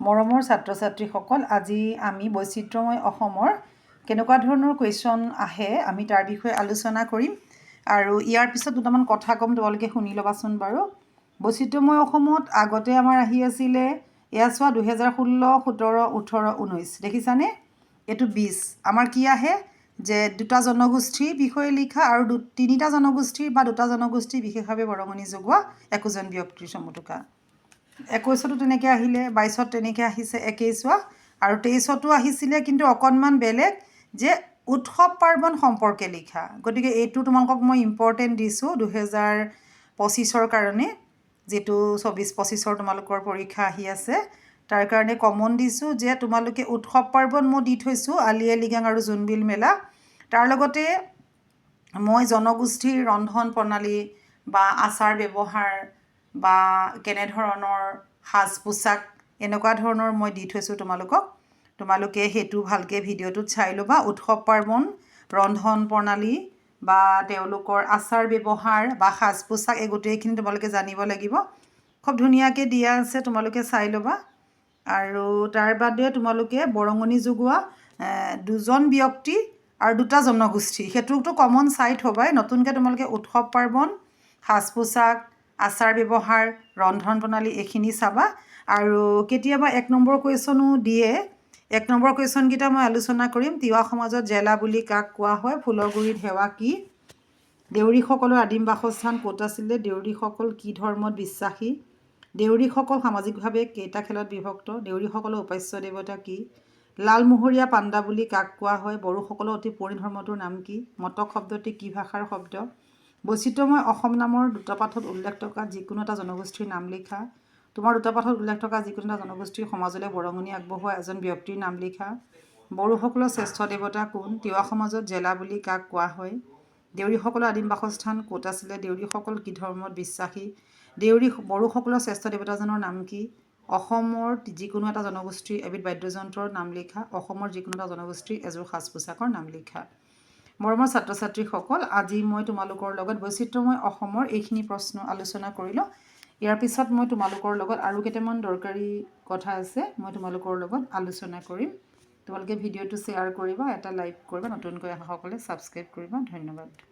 মৰমৰ ছাত্ৰ ছাত্ৰীসকল আজি আমি বৈচিত্ৰ্যময় অসমৰ কেনেকুৱা ধৰণৰ কুৱেশ্যন আহে আমি তাৰ বিষয়ে আলোচনা কৰিম। আৰু ইয়াৰ পিছত দুটামান কথা ক'ম তোমালোকে শুনি ল'বাচোন বাৰু। বৈচিত্ৰ্যময় অসমত আগতে আমাৰ আহি আছিলে এয়া চোৱা দুহেজাৰ ষোল্ল সোতৰ ওঠৰ ঊনৈছ দেখিছানে? এইটো বিছ আমাৰ কি আহে? যে দুটা জনগোষ্ঠীৰ বিষয়ে লিখা আৰু দু তিনিটা জনগোষ্ঠীৰ বা দুটা জনগোষ্ঠীৰ বিশেষভাৱে বৰঙণি যোগোৱা একোজন ব্যক্তিৰ চমুটোকা একৈছতো তেনেকৈ আহিলে বাইছত তেনেকৈ আহিছে একেই চোৱা। আৰু তেইছতো আহিছিলে কিন্তু অকণমান বেলেগ যে উৎসৱ পাৰ্বণ সম্পৰ্কে লিখা। গতিকে এইটো তোমালোকক মই ইম্পৰ্টেণ্ট দিছোঁ দুহেজাৰ পঁচিছৰ কাৰণে যিটো চৌবিছ পঁচিছৰ তোমালোকৰ পৰীক্ষা আহি আছে। তাৰ কাৰণে কমন দিছোঁ যে তোমালোকে উৎসৱ পাৰ্বণ মই দি থৈছোঁ আলি আই লৃগাং আৰু জোনবিল মেলা। তাৰ লগতে মই জনগোষ্ঠীৰ ৰন্ধন প্ৰণালী বা আচাৰ ব্যৱহাৰ বা কেনেধৰণৰ সাজ পোছাক এনেকুৱা ধৰণৰ মই দি থৈছোঁ তোমালোকক। তোমালোকে সেইটো ভালকৈ ভিডিঅ'টোত চাই ল'বা। উৎসৱ পাৰ্বণ, ৰন্ধন প্ৰণালী বা তেওঁলোকৰ আচাৰ ব্যৱহাৰ বা সাজ পোছাক এই গোটেইখিনি তোমালোকে জানিব লাগিব। খুব ধুনীয়াকৈ দিয়া আছে, তোমালোকে চাই ল'বা। আৰু তাৰ বাদে তোমালোকে বৰঙণি যোগোৱা দুজন ব্যক্তি আৰু দুটা জনগোষ্ঠী, সেইটোতো কমন চাই থবাই নতুনকৈ তোমালোকে উৎসৱ পাৰ্বণ সাজ পোছাক আচাৰ ব্যৱহাৰ, ৰন্ধন প্ৰণালী এইখিনি চাবা। আৰু কেতিয়াবা এক নম্বৰ কুৱেশ্যনো দিয়ে। এক নম্বৰ কুৱেশ্যনকেইটা মই আলোচনা কৰিম। তিৱা সমাজত জেলা বুলি কাক কোৱা হয়? ফুলৰ গুৰিত সেৱা কি? দেউৰীসকলৰ আদিম বাসস্থান ক'ত আছিলে? দেউৰীসকল কি ধৰ্মত বিশ্বাসী? দেউৰীসকল সামাজিকভাৱে কেইটা খেলত বিভক্ত? দেউৰীসকলৰ উপাস্য দেৱতা কি? লালমোহৰীয়া পাণ্ডা বুলি কাক কোৱা হয়? বড়োসকলৰ অতি পুৰণি ধৰ্মটোৰ নাম কি? মটক শব্দটি কি ভাষাৰ শব্দ? বৈচিত্ৰ্যময় অসম নামৰ দুটা পাঠত উল্লেখ থকা যিকোনো এটা জনগোষ্ঠীৰ নাম লিখা তোমাৰ দুটা পাঠত উল্লেখ থকা যিকোনো এটা জনগোষ্ঠীৰ সমাজলৈ বৰঙণি আগবঢ়োৱা এজন ব্যক্তিৰ নাম লিখা বড়োসকলৰ শ্ৰেষ্ঠ দেৱতা কোন তিৱা সমাজত জেলা বুলি কাক কোৱা হয় দেউৰীসকলৰ আদিম বাসস্থান ক'ত আছিলে দেউৰীসকল কি ধৰ্মত বিশ্বাসী দেউৰী বড়োসকলৰ শ্ৰেষ্ঠ দেৱতাজনৰ নাম কি অসমৰ যিকোনো এটা জনগোষ্ঠীৰ এবিধ বাদ্যযন্ত্ৰৰ নাম লিখা অসমৰ যিকোনো এটা জনগোষ্ঠীৰ এযোৰ সাজ পোছাকৰ নাম লিখা। মৰমৰ ছাত্ৰ ছাত্ৰীসকল আজি মই তোমালোকৰ লগত বৈচিত্ৰ্যময় অসমৰ এইখিনি প্ৰশ্ন আলোচনা কৰিলোঁ। ইয়াৰ পিছত মই তোমালোকৰ লগত আৰু কেইটামান দৰকাৰী কথা আছে মই তোমালোকৰ লগত আলোচনা কৰিম। তোমালোকে ভিডিঅ'টো শ্বেয়াৰ কৰিবা এটা লাইক কৰিবা নতুনকৈ অহাসকলে ছাবস্ক্ৰাইব কৰিবা। ধন্যবাদ।